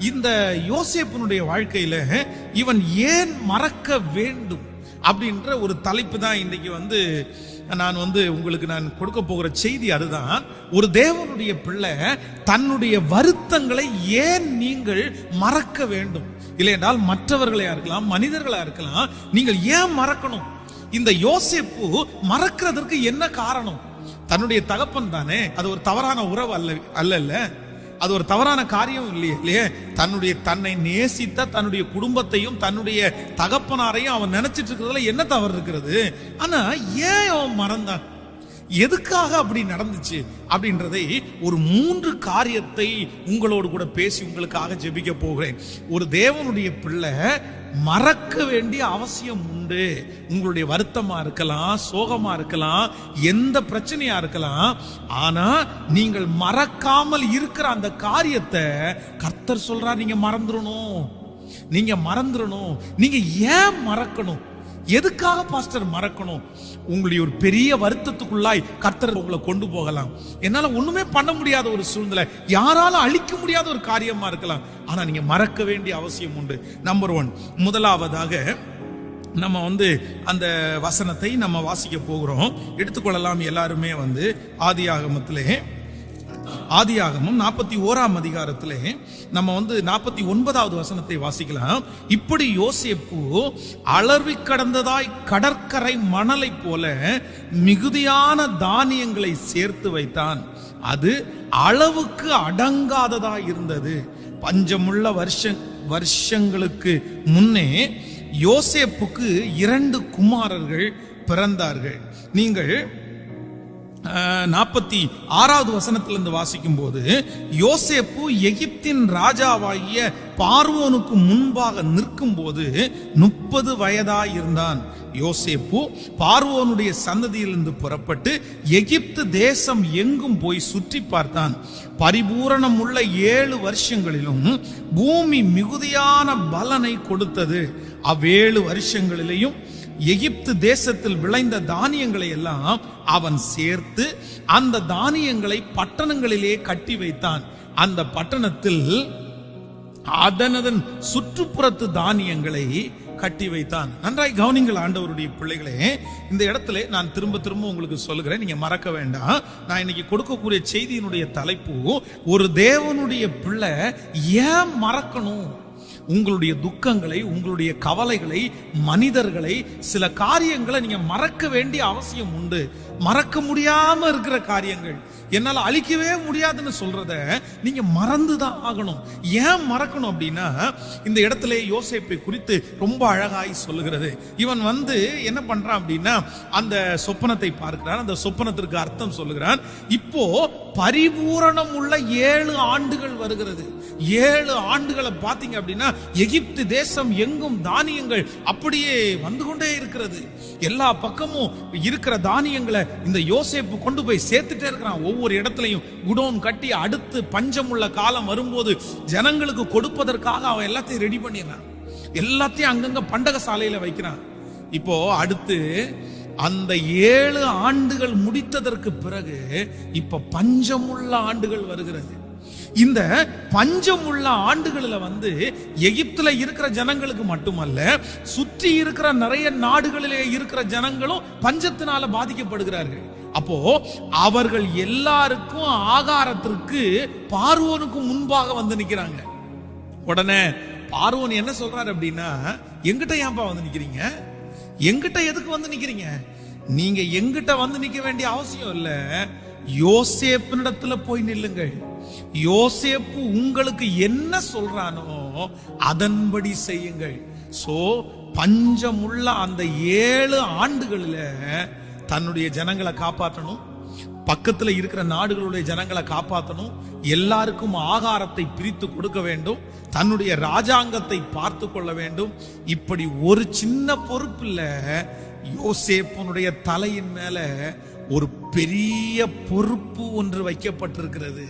இந்த யோசேப்பனுடைய வாழ்க்கையில இவன் ஏன் மறக்க வேண்டும்? அப்படின்ற ஒரு தலைப்பு தான் இன்றைக்கு வந்து நான் வந்து உங்களுக்கு நான் கொடுக்க போகிற செய்தி அதுதான். ஒரு தேவனுடைய பிள்ளை தன்னுடைய வருத்தங்களை ஏன் நீங்கள் மறக்க வேண்டும்? இல்லையென்றால் மற்றவர்களாக இருக்கலாம் மனிதர்களாக இருக்கலாம் நீங்கள் ஏன் மறக்கணும்? இந்த யோசிப்பு மறக்கிறதற்கு என்ன காரணம்? தன்னுடைய தகப்பன் தானே அது ஒரு தவறான உறவு அல்ல அல்ல அது ஒரு தவறான காரியம் இல்லையே இல்லையே? தன்னுடைய தன்னை நேசித்த தன்னுடைய குடும்பத்தையும் தன்னுடைய தகப்பனாரையும் அவன் நினைச்சிட்டு இருக்கிறதுல என்ன தவறு இருக்கிறது? ஆனா ஏன் அவன் மறந்தான்? எதுக்காக அப்படி நடந்துச்சு? அப்படின்றதை ஒரு மூன்று காரியத்தை உங்களோடு கூட பேசி உங்களுக்காக ஜெபிக்க போகிறேன். ஒரு தேவனுடைய பிள்ளை மறக்க வேண்டிய அவசியம் உண்டு. உங்களுடைய வருத்தமா இருக்கலாம் சோகமா இருக்கலாம் எந்த பிரச்சனையா இருக்கலாம். ஆனா நீங்கள் மறக்காமல் இருக்கிற அந்த காரியத்தை கர்த்தர் சொல்றார் நீங்க மறந்துடணும். நீங்க மறந்துடணும். நீங்க ஏன் மறக்கணும்? எதுக்காக பாஸ்டர் மறக்கணும்? உங்களுடைய ஒரு பெரிய வருத்தத்துக்குள்ளாய் கர்த்தர் உங்களை கொண்டு போகலாம். என்னால ஒண்ணுமே பண்ண முடியாத ஒரு சூழ்நிலை. யாராலும் அழிக்க முடியாத ஒரு காரியமா இருக்கலாம். ஆனா நீங்க மறக்க வேண்டிய அவசியம் உண்டு. நம்பர் ஒன் முதலாவதாக நம்ம வந்து அந்த வசனத்தை நம்ம வாசிக்க போகிறோம். எடுத்துக்கொள்ளலாம் எல்லாருமே வந்து. ஆதி ஆகமத்திலே ஆதியாகமும் நாற்பத்தி ஓராம் அதிகாரத்திலே நம்ம வந்து நாற்பத்தி ஒன்பதாவது வசனத்தை வாசிக்கலாம். இப்படி யோசேப்பு அளவி கடந்ததாய் கடற்கரை மணலை போல மிகுதியான தானியங்களை சேர்த்து வைத்தான். அது அளவுக்கு அடங்காததாய் இருந்தது. பஞ்சமுள்ள வருஷ வருஷங்களுக்கு முன்னே யோசேப்புக்கு இரண்டு குமாரர்கள் பிறந்தார்கள். நீங்கள் நாற்பத்தி ஆறாவது வசனத்திலிருந்து வாசிக்கும் போது யோசேப்பு எகிப்தின் ராஜாவாகிய பார்வோனுக்கு முன்பாக நிற்கும் போது முப்பது வயதாயிருந்தான். யோசேப்பு பார்வோனுடைய சந்ததியிலிருந்து புறப்பட்டு எகிப்து தேசம் எங்கும் போய் சுற்றி பார்த்தான். பரிபூரணம் உள்ள ஏழு வருஷங்களிலும் பூமி மிகுதியான பலனை கொடுத்தது. அவ்வேழு வருஷங்களிலேயும் எகிப்து தேசத்தில் விளைந்த தானியங்களை எல்லாம் அவன் சேர்த்து அந்த தானியங்களை பட்டணங்களிலே கட்டி வைத்தான். அந்த பட்டணத்தில் அதனதன் சுற்றுப்புறத்து தானியங்களை கட்டி வைத்தான். நன்றாய் கவனிங்கள் ஆண்டவருடைய பிள்ளைகளே இந்த இடத்துல நான் திரும்ப திரும்ப உங்களுக்கு சொல்லுகிறேன். நீங்க மறக்க வேண்டாம். நான் இன்னைக்கு கொடுக்கக்கூடிய செய்தியினுடைய தலைப்பு ஒரு தேவனுடைய பிள்ளை ஏன் மறக்கணும்? உங்களுடைய துக்கங்களை உங்களுடைய கவலைகளை மனிதர்களை சில காரியங்களை நீங்க மறக்க வேண்டிய அவசியம் உண்டு. மறக்க முடியாம இருக்கிற காரியங்கள். என்னால் அழிக்கவே முடியாதுன்னு சொல்றத நீங்க மறந்துதான் ஆகணும். ஏன் மறக்கணும் அப்படின்னா இந்த இடத்துல யோசிப்பை குறித்து ரொம்ப அழகாய் சொல்லுகிறது. இவன் வந்து என்ன பண்றான் அப்படின்னா அந்த சொப்பனத்தை பார்க்கிறான். அந்த சொப்பனத்திற்கு அர்த்தம் சொல்லுகிறான். இப்போ பரிபூரணம் உள்ள ஏழு ஆண்டுகள் வருகிறது. ஏழு ஆண்டுகளை பார்த்தீங்க அப்படின்னா எகிப்து தேசம் எங்கும் தானியங்கள் அப்படியே வந்து கொண்டே இருக்கிறது. எல்லா பக்கமும் இருக்கிற தானியங்களை இந்த யோசேப்பு கொண்டு போய் சேர்த்துட்டே இருக்கிறான். ஒவ்வொரு இடத்துலையும் குடோன் கட்டி அடுத்து பஞ்சம் உள்ள காலம் வரும்போது ஜனங்களுக்கு கொடுப்பதற்காக அவன் எல்லாத்தையும் ரெடி பண்ணிடுறான். எல்லாத்தையும் அங்கங்க பண்டக சாலையில வைக்கிறான். இப்போ அடுத்து அந்த ஏழு ஆண்டுகள் முடித்ததற்கு பிறகு இப்ப பஞ்சமுள்ள ஆண்டுகள் வருகிறது. இந்த பஞ்சம் உள்ள ஆண்டுகளில் வந்து எகிப்துல இருக்கிற ஜனங்களுக்கு மட்டுமல்ல சுற்றி இருக்கிற நிறைய நாடுகளிலே இருக்கிற ஜனங்களும் பஞ்சத்தினால பாதிக்கப்படுகிறார்கள். அப்போ அவர்கள் எல்லாருக்கும் ஆகாரத்திற்கு பார்வோனுக்கு முன்பாக வந்து நிக்கிறாங்க. உடனே பார்வோன் என்ன சொல்றாரு அப்படின்னா எங்கிட்ட ஏன்பா வந்து நிக்கிறீங்க? எங்கிட்ட எதுக்கு வந்து நிக்கிறீங்க? நீங்க எங்கிட்ட வந்து நிக்க வேண்டிய அவசியம் இல்ல. யோசேப்பினிடத்துல போய் நில்லுங்கள். யோசேப்பு உங்களுக்கு என்ன சொல்றானோ அதன்படி செய்யுங்கள். சோ பஞ்சமுள்ள அந்த ஏழு ஆண்டுகளில் தன்னுடைய ஜனங்களை காப்பாற்றணும். பக்கத்துல இருக்கிற நாடுகளுடைய ஜனங்களை காப்பாற்றணும். எல்லாருக்கும் ஆகாரத்தை பிரித்து கொடுக்க வேண்டும். தன்னுடைய ராஜாங்கத்தை பார்த்து கொள்ள வேண்டும். இப்படி ஒரு சின்ன பொறுப்பில் யோசேப்பனுடைய தலையின் மேல ஒரு பெரிய பொறுப்பு ஒன்று வைக்கப்பட்டிருக்கிறது.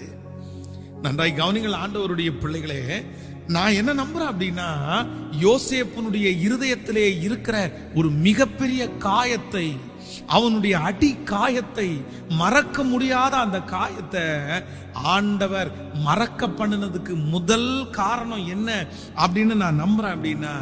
நன்றாய் கவனிங்கள் ஆண்டவருடைய பிள்ளைகளே நான் என்ன நம்புறேன் அப்படின்னா யோசேப்பனுடைய இருதயத்திலே இருக்கிற ஒரு மிகப்பெரிய காயத்தை அவனுடைய அடி காயத்தை மறக்க முடியாத அந்த காயத்தை ஆண்டவர் மறக்க பண்ணினதுக்கு முதல் காரணம் என்ன அப்படின்னு நான் நம்புறேன் அப்படின்னா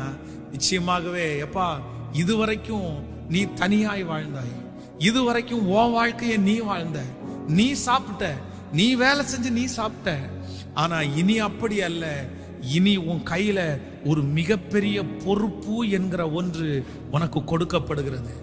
நிச்சயமாகவே எப்பா இதுவரைக்கும் நீ தனியாய் வாழ்ந்தாய். இதுவரைக்கும் உன் வாழ்க்கையை நீ வாழ்ந்த நீ சாப்பிட்ட நீ வேலை செஞ்சு நீ சாப்பிட்ட. ஆனா இனி அப்படி அல்ல. இனி உன் கையில ஒரு மிகப்பெரிய பொறுப்பு என்கிற ஒன்று உனக்கு கொடுக்கப்படுகிறது.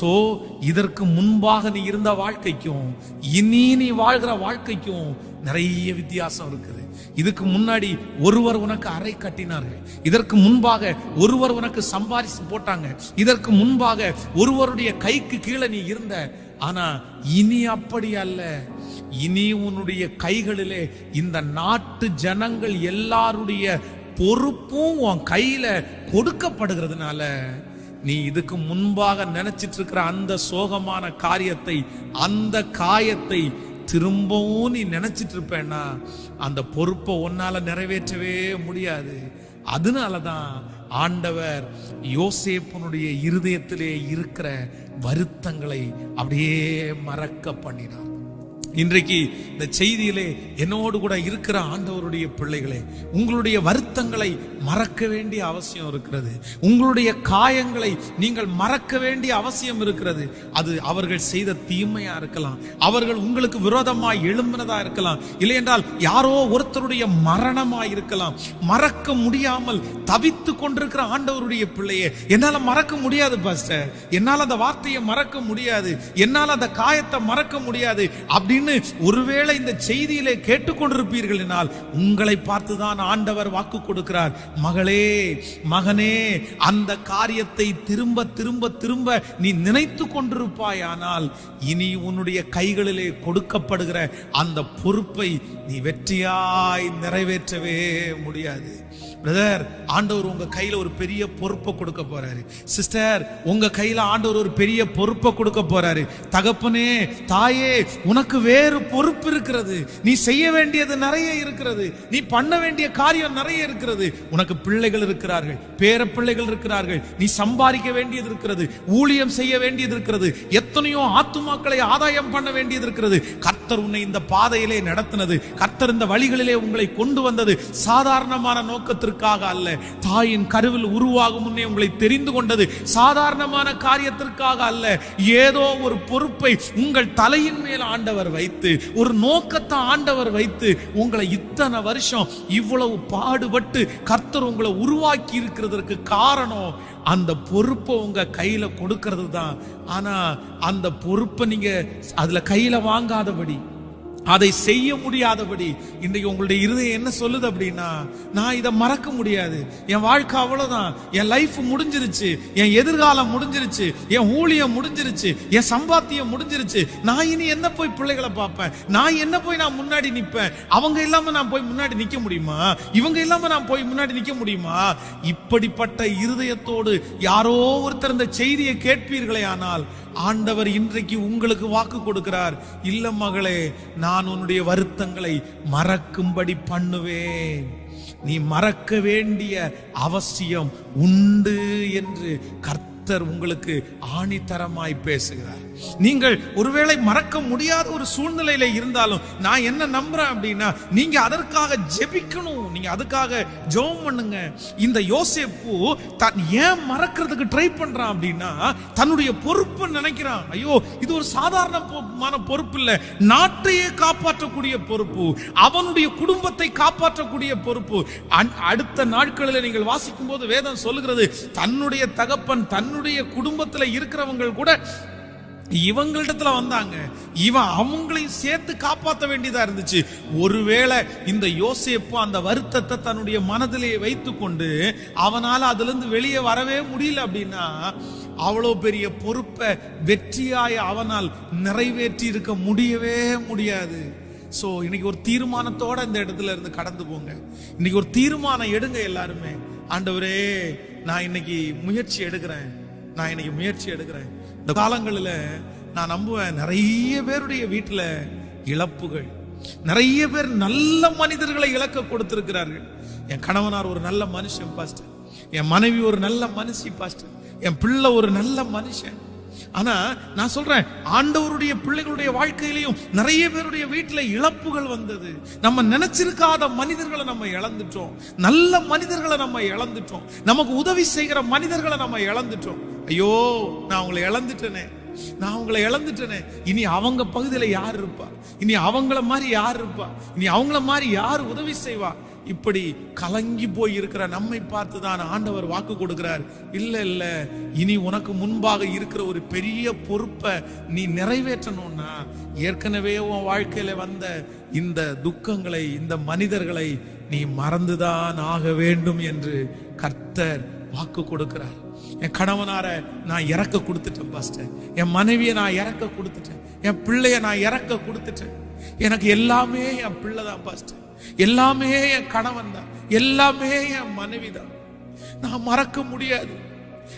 சோ இதற்கு முன்பாக நீ இருந்த வாழ்க்கைக்கும் இனி நீ வாழ்கிற வாழ்க்கைக்கும் நிறைய வித்தியாசம் இருக்குது. இதுக்கு முன்னாடி ஒருவர் உனக்கு அறை கட்டினார்கள் இதற்கு முன்பாக ஒருவர் உனக்கு சம்பாரிச்சு போட்டாங்க. இதற்கு முன்பாக ஒருவருடைய கைக்கு கீழே நீ இருந்த. ஆனா இனி அப்படி அல்ல. இனி உன்னுடைய கைகளிலே இந்த நாட்டு ஜனங்கள் எல்லாருடைய பொறுப்பும் உன் கையில கொடுக்கப்படுகிறதுனால நீ இதுக்கு முன்பாக நினைச்சிட்டு இருக்கிற அந்த சோகமான காரியத்தை அந்த காயத்தை திரும்பவும் நீ நினச்சிட்டு இருப்பேன்னா அந்த பொறுப்பை உன்னால நிறைவேற்றவே முடியாது. அதனாலதான் ஆண்டவர் யோசேப்பனுடைய இருதயத்திலே இருக்கிற வருத்தங்களை அப்படியே மறக்க பண்ணினார். இன்றைக்கு இந்த செய்தியிலே என்னோடு கூட இருக்கிற ஆண்டவருடைய பிள்ளைகளே உங்களுடைய வருத்தங்களை மறக்க வேண்டிய அவசியம் இருக்கிறது. உங்களுடைய காயங்களை நீங்கள் மறக்க வேண்டிய அவசியம் இருக்கிறது. அது அவர்கள் செய்த தீமையா இருக்கலாம். அவர்கள் உங்களுக்கு விரோதமாய் எழும்பினதா இருக்கலாம். இல்லை என்றால் யாரோ ஒருத்தருடைய மரணமாய் இருக்கலாம். மறக்க முடியாமல் தவித்து கொண்டிருக்கிற ஆண்டவருடைய பிள்ளையே என்னால மறக்க முடியாது பாஸ்டர் என்னால் அந்த வார்த்தையை மறக்க முடியாது. என்னால் அந்த காயத்தை மறக்க முடியாது. அப்படின்னு ஒருவேளை இந்த செய்தியிலே கேட்டுக்கொண்டிருப்பீர்கள் என்னால் உங்களை பார்த்துதான் ஆண்டவர் வாக்கு கொடுக்கிறார். மகளே மகனே அந்த காரியத்தை திரும்ப திரும்ப திரும்ப நீ நினைத்து கொண்டிருப்பாயானால் இனி உன்னுடைய கைகளிலே கொடுக்கப்படுகிற அந்த பொறுப்பை நீ வெற்றியாய் நிறைவேற்றவே முடியாது. பிரதர் ஆண்டவர் உங்க கையில ஒரு பெரிய பொறுப்பை கொடுக்க போறாரு. சிஸ்டர் உங்க கையில ஆண்டவர் ஒரு பெரிய பொறுப்பை கொடுக்க போறாரு. தகப்பனே தாயே உனக்கு வேறு பொறுப்பு இருக்கிறது. நீ செய்ய வேண்டியது நிறைய இருக்கிறது. நீ பண்ண வேண்டிய காரியம் நிறைய இருக்கிறது. உனக்கு பிள்ளைகள் இருக்கிறார்கள் பேர பிள்ளைகள் இருக்கிறார்கள். நீ சம்பாதிக்க வேண்டியது இருக்கிறது ஊழியம் செய்ய வேண்டியது இருக்கிறது. எத்தனையோ ஆத்துமாக்களை ஆதாயம் பண்ண வேண்டியது இருக்கிறது. கர்த்தர் உன்னை இந்த பாதையிலே நடத்தினது. கர்த்தர் இந்த வழிகளிலே உங்களை கொண்டு வந்தது. சாதாரணமான நோக்கம் நோக்கத்திற்காக அல்ல. தாயின் கருவில் உருவாகும் முன்னே உங்களை தெரிந்து கொண்டது சாதாரணமான காரியத்திற்காக அல்ல. ஏதோ ஒரு பொறுப்பை உங்கள் தலையின் மேல் ஆண்டவர் வைத்து ஒரு நோக்கத்தை ஆண்டவர் வைத்து உங்களை இத்தனை வருஷம் இவ்வளவு பாடுபட்டு கர்த்தர் உங்களை உருவாக்கி இருக்கிறதற்கு காரணம் அந்த பொறுப்பை உங்க கையில கொடுக்கிறது தான் ஆனா அந்த பொறுப்பை நீங்க அதுல கையில வாங்காதபடி அதை செய்ய முடியாதபடி இன்றைக்கு உங்களுடைய இருதயம் என்ன சொல்லுது அப்படின்னா நான் இதை மறக்க முடியாது. என் வாழ்க்கை அவ்வளவுதான். என் லைஃப் முடிஞ்சிருச்சு. என் எதிர்காலம் முடிஞ்சிருச்சு. என் ஊழியம் முடிஞ்சிருச்சு. என் சம்பாத்தியம் முடிஞ்சிருச்சு. நான் இனி என்ன போய் பிள்ளைகளை பார்ப்பேன்? நான் என்ன போய் நான் முன்னாடி நிற்பேன்? அவங்க இல்லாம நான் போய் முன்னாடி நிக்க முடியுமா? இவங்க இல்லாம நான் போய் முன்னாடி நிக்க முடியுமா? இப்படிப்பட்ட இருதயத்தோடு யாரோ ஒருத்தர் இந்த செய்தியை கேட்பீர்களே ஆனால் ஆண்டவர் இன்றைக்கு உங்களுக்கு வாக்கு கொடுக்கிறார். இல்ல மகளே நான் நான் உன்னுடைய வருத்தங்களை மறக்கும்படி பண்ணுவேன். நீ மறக்க வேண்டிய அவசியம் உண்டு என்று கர்த்தர் உங்களுக்கு ஆணித்தரமாய் பேசுகிறார். நீங்கள் ஒருவேளை மறக்க முடியாத ஒரு சூழ்நிலையில இருந்தாலும் நான் என்ன நம்புறேன் அப்படின்னா நீங்க அதற்காக ஜெபிக்கணும். நீங்க அதுக்காக ஜெபம் பண்ணுங்க. இந்த யோசேப்பு தன் ஏன் மறக்கிறதுக்கு ட்ரை பண்றான் அப்படின்னா தன்னுடைய பொறுப்பு நினைக்கிறான். ஐயோ இது ஒரு சாதாரணமான பொறுப்பு இல்ல. நாட்டையே காப்பாற்றக்கூடிய பொறுப்பு அவனுடைய குடும்பத்தை காப்பாற்றக்கூடிய பொறுப்பு. அடுத்த நாட்களில் நீங்கள் வாசிக்கும் போது வேதம் சொல்லுகிறது தன்னுடைய தகப்பன் தன்னுடைய குடும்பத்தில் இருக்கிறவங்க கூட இவங்களிடத்துல வந்தாங்க. இவன் அவங்களையும் சேர்த்து காப்பாற்ற வேண்டியதா இருந்துச்சு. ஒருவேளை இந்த யோசேப்பு அந்த வருத்தத்தை தன்னுடைய மனதிலே வைத்துக்கொண்டு அவனால அதுல இருந்து வெளியே வரவே முடியல அப்படின்னா அவ்வளோ பெரிய பொறுப்பை வெற்றியாய் அவனால் நிறைவேற்றி இருக்க முடியவே முடியாது. ஸோ இன்னைக்கு ஒரு தீர்மானத்தோட இந்த இடத்துல இருந்து கடந்து போங்க. இன்னைக்கு ஒரு தீர்மானம் எடுங்க எல்லாருமே. ஆண்டவரே நான் இன்னைக்கு முயற்சி எடுக்கிறேன். நான் இன்னைக்கு முயற்சி எடுக்கிறேன். இந்த காலங்களில் நான் நம்புவேன் நிறைய பேருடைய வீட்டில் இழப்புகள். நிறைய பேர் நல்ல மனிதர்களை இழக்க கொடுத்திருக்கிறார்கள். என் கணவனார் ஒரு நல்ல மனுஷன் பாஸ்டர் என் மனைவி ஒரு நல்ல மனுஷி பாஸ்டர் என் பிள்ளை ஒரு நல்ல மனுஷன். ஆனா நான் சொல்றேன் ஆண்டவருடைய பிள்ளைகளுடைய வாழ்க்கையிலையும் நிறைய பேருடைய வீட்டில் இழப்புகள் வந்தது. நம்ம நினைச்சிருக்காத மனிதர்களை நம்ம இழந்துட்டோம். நல்ல மனிதர்களை நம்ம இழந்துட்டோம். நமக்கு உதவி செய்கிற மனிதர்களை நம்ம இழந்துட்டோம். ஐயோ நான் அவங்களை இழந்துட்டேனே. நான் அவங்கள இழந்துட்டேனே. இனி அவங்க பகுதியில யார் இருப்பா? இனி அவங்கள மாதிரி யார் இருப்பா? இனி அவங்கள மாதிரி யார் உதவி செய்வா? இப்படி கலங்கி போய் இருக்கிற நம்மை பார்த்து தான் ஆண்டவர் வாக்கு கொடுக்கிறார். இல்ல இல்ல இனி உனக்கு முன்பாக இருக்கிற ஒரு பெரிய பொறுப்பை நீ நிறைவேற்றணும்னா ஏற்கனவே உன் வாழ்க்கையில வந்த இந்த துக்கங்களை இந்த மனிதர்களை நீ மறந்துதான் ஆக வேண்டும் என்று கர்த்தர் வாக்கு கொடுக்கிறார். என் கணவனார நான் இறக்க கொடுத்துட்டேன் பாஸ்டர். என் மனைவியை நான் இறக்க கொடுத்துட்டேன். என் பிள்ளைய நான் இறக்க கொடுத்துட்டேன். எனக்கு எல்லாமே என் பிள்ளை தான் பாஸ்டர். எல்லாமே என் கணவன் தான். எல்லாமே என் மனைவி தான். நான் மறக்க முடியாது.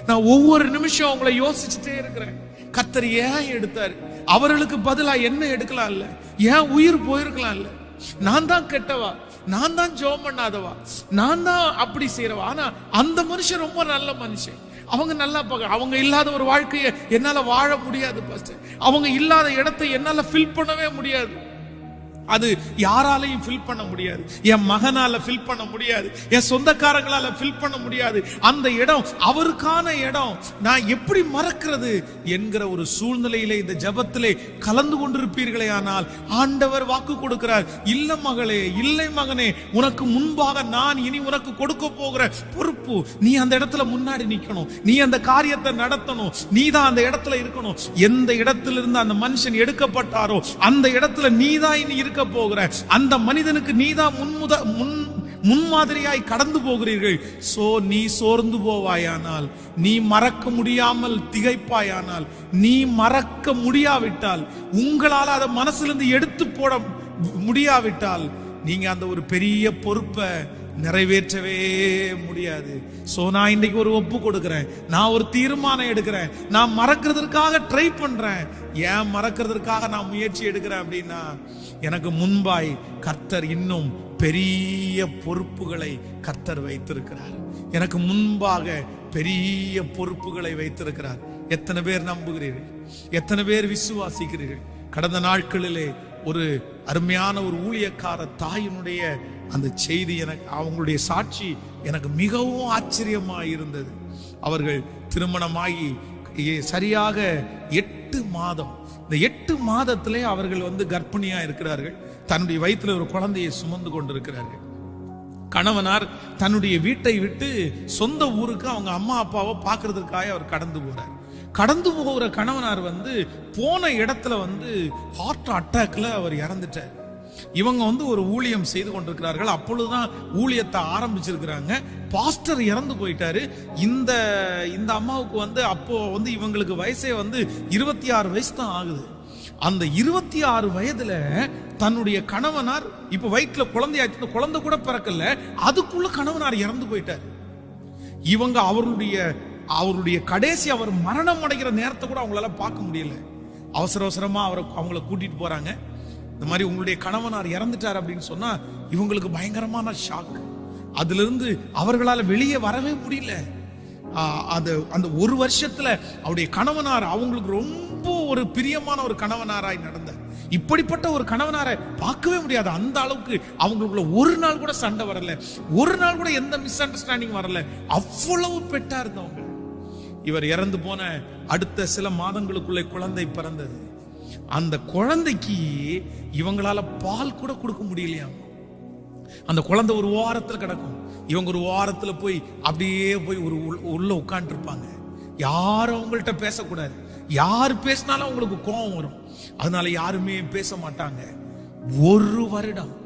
நான் ஒவ்வொரு நிமிஷம் அவங்கள யோசிச்சுட்டே இருக்கிறேன். கத்தர் ஏன் எடுத்தாரு? அவர்களுக்கு பதிலா என்ன எடுக்கலாம் இல்ல? ஏன் உயிர் போயிருக்கலாம் இல்ல? நான் தான் கெட்டவா? நான் தான் ஜோம் பண்ணாதவா? நான் தான் அப்படி செய்யறவா ஆனா அந்த மனுஷன் ரொம்ப நல்ல மனுஷன். அவங்க நல்லா பார்க்க அவங்க இல்லாத ஒரு வாழ்க்கையை என்னால வாழ முடியாது அவங்க இல்லாத இடத்தை என்னால ஃபில் பண்ணவே முடியாது. அது யாராலையும் ஃபில் பண்ண முடியாது. என் மகனால ஃபில் பண்ண முடியாது. என் சொந்தக்காரங்களால ஃபில் பண்ண முடியாது. அந்த இடம் அவருக்கான இடம். நான் எப்படி மறக்கிறது என்கிற ஒரு சூழ்நிலையிலே இந்த ஜபத்திலே கலந்து கொண்டிருப்பீர்களே ஆனால் ஆண்டவர் வாக்கு கொடுக்கிறார். இல்ல மகளே இல்லை மகனே உனக்கு முன்பாக நான் இனி உனக்கு கொடுக்க போகிற பொறுப்பு நீ அந்த இடத்துல முன்னாடி நிக்கணும். நீ அந்த காரியத்தை நடத்தணும். நீ தான் அந்த இடத்துல இருக்கணும். எந்த இடத்திலிருந்து அந்த மனுஷன் எடுக்கப்பட்டாரோ அந்த இடத்துல நீ தான் இனி இருக்க போகிற அந்த மனிதனுக்கு நீ தான் முன்முத முன் முன்மாதிரியாய் கடந்து போகிறீர்கள். சோ நீ சோர்ந்து போவாயானால் நீ மறக்க முடியாமல் திகைப்பாயானால் நீ மறக்க முடியாவிட்டால் உங்களால் அதை மனசிலிருந்து எடுத்து போட முடியாவிட்டால் நீங்க அந்த ஒரு பெரிய பொறுப்பை நிறைவேற்றவே முடியாது. சோ நான் இன்னைக்கு ஒரு ஒப்பு கொடுக்குறேன். நான் ஒரு தீர்மானம் எடுக்கிறேன். நான் மறக்கிறதுக்காக ட்ரை பண்றேன். ஏன் மறக்கிறதுக்காக நான் முயற்சி எடுக்கிறேன் அப்படின்னா எனக்கு முன்பாய் கர்த்தர் இன்னும் பெரிய பொறுப்புகளை கர்த்தர் வைத்திருக்கிறார். எனக்கு முன்பாக பெரிய பொறுப்புகளை வைத்திருக்கிறார். எத்தனை பேர் நம்புகிறீர்கள்? எத்தனை பேர் விசுவாசிக்கிறீர்கள்? கடந்த நாட்களிலே ஒரு அருமையான ஒரு ஊழியக்கார தாயினுடைய அந்த செய்தி எனக்கு அவங்களுடைய சாட்சி எனக்கு மிகவும் ஆச்சரியமாக இருந்தது. அவர்கள் திருமணமாகி சரியாக எட்டு மாதம் இந்த எட்டு மாதத்திலே அவர்கள் வந்து கர்ப்பிணியா இருக்கிறார்கள். தன்னுடைய வயிற்றில் ஒரு குழந்தையை சுமந்து கொண்டிருக்கிறார்கள். கணவனார் தன்னுடைய வீட்டை விட்டு சொந்த ஊருக்கு அவங்க அம்மா அப்பாவை பார்க்கறதுக்காக அவர் கடந்து போறார். கடந்து போகிற கணவனார் வந்து போன இடத்துல வந்து ஹார்ட் அட்டாக்ல அவர் இறந்துட்டார். இவங்க வந்து ஒரு ஊழியம் செய்து கொண்டிருக்கிறார்கள். அப்பொழுதுதான் ஊழியத்தை ஆரம்பிச்சிருக்கிறாங்க. பாஸ்டர் இறந்து போயிட்டாரு. இந்த இந்த அம்மாவுக்கு வந்து அப்போ வந்து இவங்களுக்கு வயசே வந்து இருபத்தி ஆறு வயசு தான் ஆகுது. அந்த இருபத்தி ஆறு வயதுல தன்னுடைய கணவனார் இப்ப வயிற்றுல குழந்தையாச்சு குழந்தை கூட பிறக்கல. அதுக்குள்ள கணவனார் இறந்து போயிட்டார். இவங்க அவருடைய அவருடைய கடைசி அவர் மரணம் அடைகிற நேரத்தை கூட அவங்களால பார்க்க முடியல. அவசர அவசரமா அவரை அவங்கள கூட்டிட்டு போறாங்க. இந்த மாதிரி உங்களுடைய கணவனார் இறந்துட்டார் அப்படின்னு சொன்னா இவங்களுக்கு பயங்கரமான ஷாக் அதுல இருந்து அவர்களால வெளியே வரவே முடியல. அது அந்த ஒரு வருஷத்துல அவருடைய கணவனார் அவங்களுக்கு ரொம்ப ஒரு பிரியமான ஒரு கணவனாராய் நடந்தார் இப்படிப்பட்ட ஒரு கணவனாரை பார்க்கவே முடியாது. அந்த அளவுக்கு அவங்களுக்குள்ள ஒரு நாள் கூட சண்டை வரல. ஒரு நாள் கூட எந்த மிஸ் அண்டர்ஸ்டாண்டிங் வரல. அவ்வளவு பெட்டா இருந்தவங்க. இவர் இறந்து போன அடுத்த சில மாதங்களுக்குள்ளே குழந்தை பிறந்தது. அந்த குழந்தைக்கு இவங்களால பால் கூட கொடுக்க முடியலையா? அந்த குழந்தை ஒரு ஓரத்தில் கிடக்கும். இவங்க ஒரு ஓரத்தில் போய் அப்படியே போய் ஒரு உள்- உள்ள உட்காந்துருப்பாங்க யாரும் அவங்கள்ட்ட பேசக்கூடாது. யார் பேசினாலும் அவங்களுக்கு கோபம் வரும். அதனால யாருமே பேச மாட்டாங்க. ஒரு வருடம்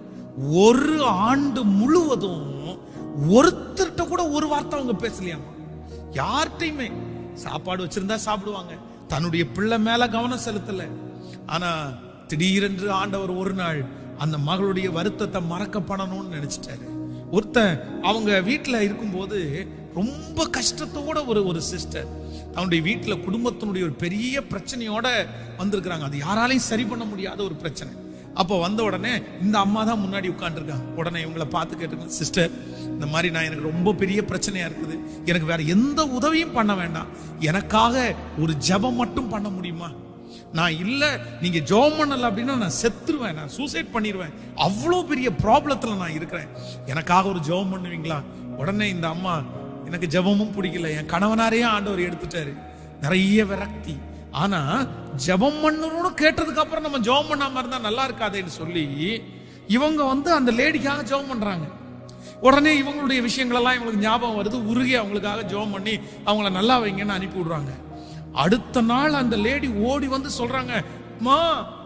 ஒரு ஆண்டு முழுவதும் ஒருத்தர்கிட்ட கூட ஒரு வார்த்தை அவங்க பேசலையாமா? யார்கிட்டையுமே. சாப்பாடு வச்சிருந்தா சாப்பிடுவாங்க. தன்னுடைய பிள்ளை மேல கவனம் செலுத்தலை. ஆனா திடீரென்று ஆண்டவர் ஒரு நாள் அந்த மகளுடைய வருத்தத்தை மறக்க பண்ணணும்னு நினைச்சிட்டாரு. ஒருத்தன் அவங்க வீட்டில் இருக்கும்போது ரொம்ப கஷ்டத்தோட ஒரு ஒரு சிஸ்டர் அவனுடைய வீட்டில் குடும்பத்தினுடைய ஒரு பெரிய பிரச்சனையோட வந்திருக்கிறாங்க. அது யாராலையும் சரி பண்ண முடியாத ஒரு பிரச்சனை. அப்போ வந்த உடனே இந்த அம்மா தான் முன்னாடி உட்காந்துருக்காங்க உடனே இவங்கள பார்த்து கேட்டுருக்கேன் சிஸ்டர் இந்த மாதிரி நான் எனக்கு ரொம்ப பெரிய பிரச்சனையா இருக்குது. எனக்கு வேற எந்த உதவியும் பண்ண வேண்டாம். எனக்காக ஒரு ஜெபம் மட்டும் பண்ண முடியுமா? நான் இல்லை நீங்கள் ஜெபம் பண்ணலை அப்படின்னா நான் செத்துருவேன் நான் சூசைட் பண்ணிடுவேன் அவ்வளோ பெரிய ப்ராப்ளத்தில் நான் இருக்கிறேன். எனக்காக ஒரு ஜெபம் பண்ணுவீங்களா? உடனே இந்த அம்மா எனக்கு ஜெபமும் பிடிக்கல. என் கணவனாரையே ஆண்டவர் எடுத்துட்டாரு. நிறைய விரக்தி. ஆனால் ஜெபம் பண்ணணும்னு கேட்டதுக்கு அப்புறம் நம்ம ஜெபம் பண்ணாமல் இருந்தால் நல்லா இருக்காதேன்னு சொல்லி இவங்க வந்து அந்த லேடிக்காக ஜெபம் பண்ணுறாங்க உடனே இவங்களுடைய விஷயங்களெல்லாம் இவங்களுக்கு ஞாபகம் வருது. உருகி அவங்களுக்காக ஜெபம் பண்ணி அவங்கள நல்லா வைங்கன்னு அனுப்பி விடுறாங்க. அடுத்த நாள் அந்த லேடி ஓடி வந்து சொல்றாங்க மா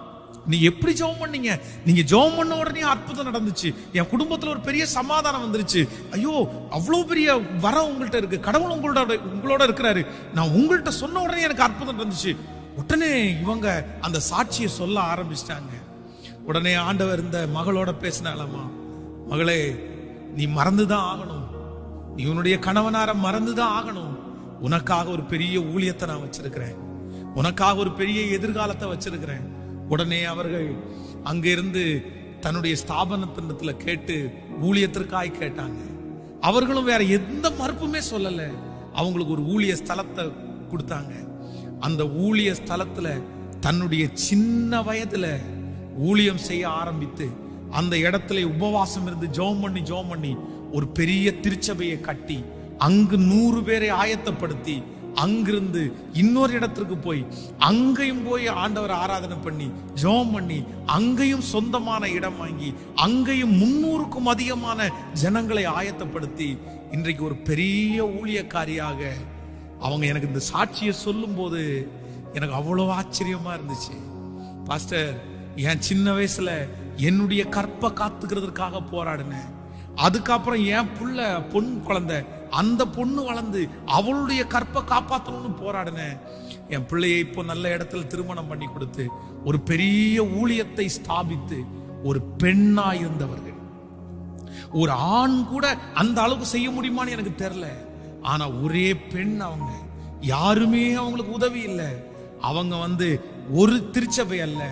நீ எப்படி ஜெபம் பண்ணீங்க? நீங்க ஜெபம் பண்ண உடனே அற்புதம் நடந்துச்சு. என் குடும்பத்துல ஒரு பெரிய சமாதானம் வந்துருச்சு. ஐயோ அவ்வளவு பெரிய வரம் உங்கள்ட்ட இருக்கு. கடவுள் உங்களோட உங்களோட இருக்கிறாரு. நான் உங்கள்கிட்ட சொன்ன உடனே எனக்கு அற்புதம் நடந்துச்சு. உடனே இவங்க அந்த சாட்சியை சொல்ல ஆரம்பிச்சிட்டாங்க. உடனே ஆண்டவர் இந்த மகளோட பேசினாலம்மா மகளே நீ மறந்துதான் ஆகணும். நீ உன்னுடைய கணவனார மறந்துதான் ஆகணும். உனக்காக ஒரு பெரிய ஊழியத்தை நான் வச்சிருக்கிறேன். உனக்காக ஒரு பெரிய எதிர்காலத்தை வச்சிருக்கிறேன். உடனே அவர்கள் அங்கிருந்து தன்னுடைய ஸ்தாபனத்தினத்துல கேட்டு ஊழியத்திற்காய் கேட்டாங்க. அவர்களும் வேற எந்த மறுப்புமே சொல்லல. அவங்களுக்கு ஒரு ஊழிய ஸ்தலத்தை கொடுத்தாங்க. அந்த ஊழிய ஸ்தலத்துல தன்னுடைய சின்ன வயதுல ஊழியம் செய்ய ஆரம்பித்து அந்த இடத்துல உபவாசம் இருந்து ஜோம் பண்ணி ஜோம் பண்ணி ஒரு பெரிய திருச்சபையை கட்டி அங்கு நூறு பேரை ஆயத்தப்படுத்தி அங்கிருந்து இன்னொரு இடத்திற்கு போய் அங்கேயும் போய் ஆண்டவர் ஆராதனை பண்ணி ஜோம் பண்ணி அங்கேயும் சொந்தமான இடம் வாங்கி அங்கேயும் முன்னூறுக்கும் அதிகமான ஜனங்களை ஆயத்தப்படுத்தி இன்றைக்கு ஒரு பெரிய ஊழியக்காரியாக அவங்க எனக்கு இந்த சாட்சியை சொல்லும்போது எனக்கு அவ்வளோ ஆச்சரியமா இருந்துச்சு. பாஸ்டர் என் சின்ன வயசுல என்னுடைய கற்பை காத்துக்கிறதுக்காக போராடினேன். அதுக்கப்புறம் என் புள்ள பொன் குழந்தை அந்த பொண்ணு வளர்ந்து அவளுடைய கற்பை காப்பாற்றணும்னு போராடினேன். என் பிள்ளையை இப்போ நல்ல இடத்துல திருமணம் பண்ணி கொடுத்து ஒரு பெரிய ஊழியத்தை ஸ்தாபித்து ஒரு பெண்ணா இருந்தவர்கள். ஒரு ஆண் கூட அந்த அளவுக்கு செய்ய முடியுமான்னு எனக்கு தெரியல. ஆனா ஒரே பெண் அவங்க. யாருமே அவங்களுக்கு உதவி இல்லை. அவங்க வந்து ஒரு திருச்சபை அல்ல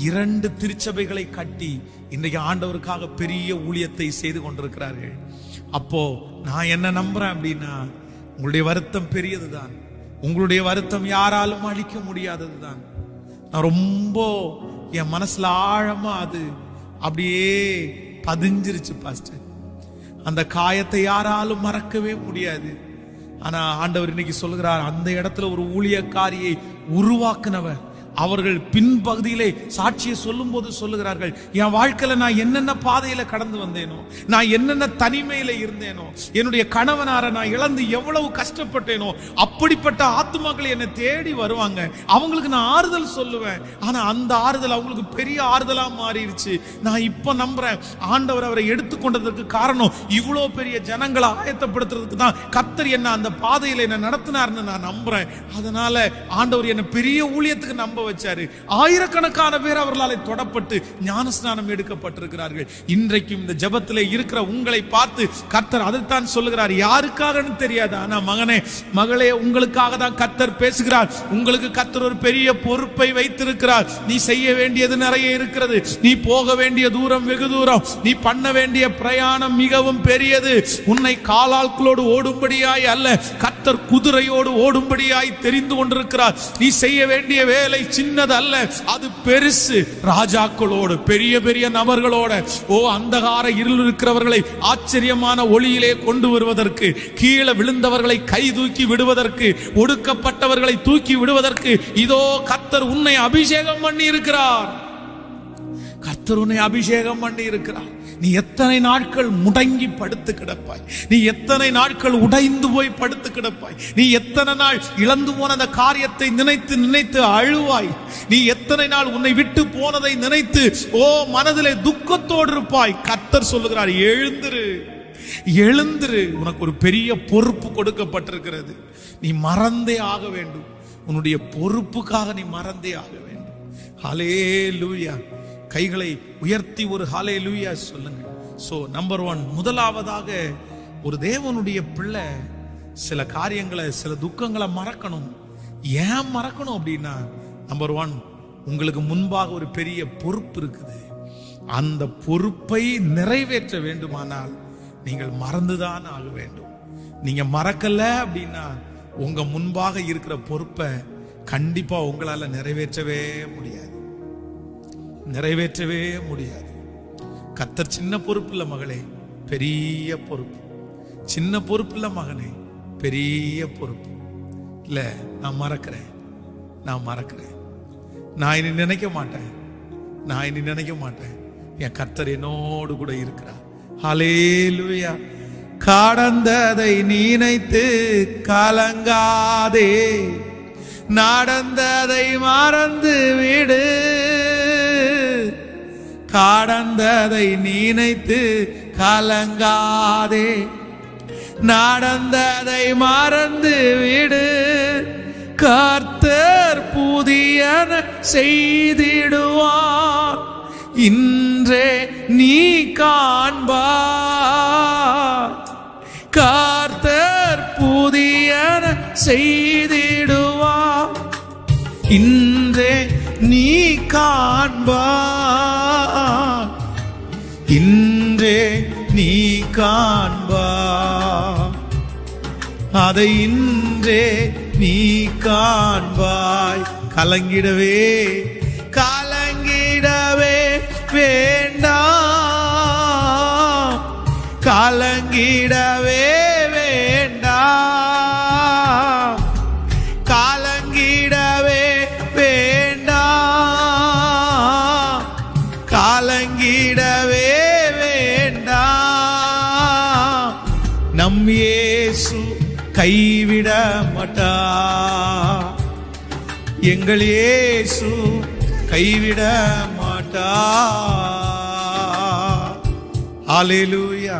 இரண்டு திருச்சபைகளை கட்டி இன்றைக்கு ஆண்டவருக்காக பெரிய ஊழியத்தை செய்து கொண்டிருக்கிறார்கள். அப்போ நான் என்ன நம்புறேன் அப்படின்னா உங்களுடைய வருத்தம் பெரியதுதான். உங்களுடைய வருத்தம் யாராலும் அழிக்க முடியாததுதான். நான் ரொம்ப என் மனசுல ஆழமா அது அப்படியே பதிஞ்சிருச்சு பாஸ்டர். அந்த காயத்தை யாராலும் மறக்கவே முடியாது. ஆனா ஆண்டவர் இன்னைக்கு சொல்லுகிறார் அந்த இடத்துல ஒரு ஊழியக்காரியை உருவாக்குனவர். அவர்கள் பின்பகுதியிலே சாட்சியை சொல்லும் போது சொல்லுகிறார்கள் என் வாழ்க்கையில நான் என்னென்ன பாதையில கடந்து வந்தேனோ நான் என்னென்ன தனிமையில இருந்தேனோ என்னுடைய கணவனார நான் இழந்து எவ்வளவு கஷ்டப்பட்டேனோ அப்படிப்பட்ட ஆத்மாக்கள் என்னை தேடி வருவாங்க. அவங்களுக்கு நான் ஆறுதல் சொல்லுவேன். ஆனா அந்த ஆறுதல் அவங்களுக்கு பெரிய ஆறுதலா மாறிடுச்சு. நான் இப்ப நம்புறேன். ஆண்டவர் அவரை எடுத்துக்கொண்டதற்கு காரணம் இவ்வளோ பெரிய ஜனங்களை ஆயத்தப்படுத்துறதுக்கு தான் கத்தர் என்ன அந்த பாதையில என்ன நடத்தினார்னு நான் நம்புறேன். அதனால ஆண்டவர் என்ன பெரிய ஊழியத்துக்கு நம்ப வச்சாரு. ஆயிரக்கணக்கான பேர் அவர்களால் தொடப்பட்டு ஞானஸ்நானம் எடுக்கப்பட்டிருக்கிறார்கள். இன்றைக்கும் இந்த ஜபத்தில் இருக்கிற உங்களை பார்த்து கர்த்தர் அதைத்தான் சொல்லுகிறார். யாருக்காகன்னு தெரியாது. ஆனா மகனே மகளே உங்களுக்காக தான் கர்த்தர் பேசுகிறார். உங்களுக்கு கர்த்தர் ஒரு பெரிய பொறுப்பை வைத்திருக்கிறார். நீ செய்ய வேண்டியது நிறைய இருக்கிறது. நீ போக வேண்டிய தூரம் வெகு தூரம். நீ பண்ண வேண்டிய பிரயாணம் மிகவும் பெரியது. உன்னை காலாட்களோடு ஓடும்படியாய் அல்ல கர்த்தர் குதிரையோடு ஓடும்படியாய் தெரிந்து கொண்டிருக்கிறார். நீ செய்ய வேண்டிய வேலை சின்னது அல்ல அது பெருசு. ராஜாக்களோடு பெரிய பெரிய நபர்களோட. ஓ அந்தகார இருள் இருக்கிறவர்களை ஆச்சரியமான ஒளியிலே கொண்டு வருவதற்கு கீழே விழுந்தவர்களை கை தூக்கி விடுவதற்கு ஒடுக்கப்பட்டவர்களை தூக்கி விடுவதற்கு இதோ கத்தர் உன்னை அபிஷேகம் பண்ணி இருக்கிறார் கத்தர் உன்னை அபிஷேகம் பண்ணி இருக்கிறார் நீ எத்தனை நாட்கள் முடங்கி படுத்து கிடப்பாய்? நீ எத்தனை நாட்கள் உடைந்து போய் படுத்து கிடப்பாய்? நீ எத்தனை நாள் இழந்து போன அந்த காரியத்தை நினைத்து நினைத்து அழுவாய்? நீ எத்தனை நாள் உன்னை விட்டு போனதை நினைத்து ஓ மனதிலே துக்கத்தோடு இருப்பாய்? கத்தர் சொல்லுகிறார் எழுந்திரு. எழுந்திரு. உனக்கு ஒரு பெரிய பொறுப்பு கொடுக்கப்பட்டிருக்கிறது. நீ மறந்தே ஆக வேண்டும். உன்னுடைய பொறுப்புக்காக நீ மறந்தே ஆக வேண்டும். ஹலே லூயா கைகளை உயர்த்தி ஒரு ஹாலே லூயா சொல்லுங்க ஸோ நம்பர் ஒன் முதலாவதாக ஒரு தேவனுடைய பிள்ளை சில காரியங்களை சில துக்கங்களை மறக்கணும். ஏன் மறக்கணும் அப்படின்னா நம்பர் ஒன் உங்களுக்கு முன்பாக ஒரு பெரிய பொறுப்பு இருக்குது. அந்த பொறுப்பை நிறைவேற்ற வேண்டுமானால் நீங்கள் மறந்துதான் ஆக வேண்டும். நீங்க மறக்கல அப்படின்னா உங்க முன்பாக இருக்கிற பொறுப்பை கண்டிப்பா உங்களால நிறைவேற்றவே முடியாது. நிறைவேற்றவே முடியாது. கத்தர் சின்ன பொறுப்பு மகளே பெரிய பொறுப்பு. சின்ன பொறுப்பு இல்ல மகனே பெரிய பொறுப்பு. இல்லை நான் மறக்கிறேன். நான் மறக்கிறேன். நான் இனி நினைக்க மாட்டேன். நான் இனி நினைக்க மாட்டேன். என் கத்தர் என்னோடு கூட இருக்கிறார். ஹalleluya கடந்ததை நினைத்து கலங்காதே. நடந்ததை மறந்து விடு. காடந்ததை நினைத்து கலங்காதே. நடந்ததை மறந்து விடு. கர்த்தர் புதியன செய்திடுவார். இன்றே நீ காண்பார். கர்த்தர் புதியன செய்திடுவார். இன்றே நீ காண்பார். இன்றே நீ காண்பா. அதை இன்றே நீ காண்பாய். கலங்கிடவே எங்கள் இயேசு கைவிட மாட்டா. ஹalleluya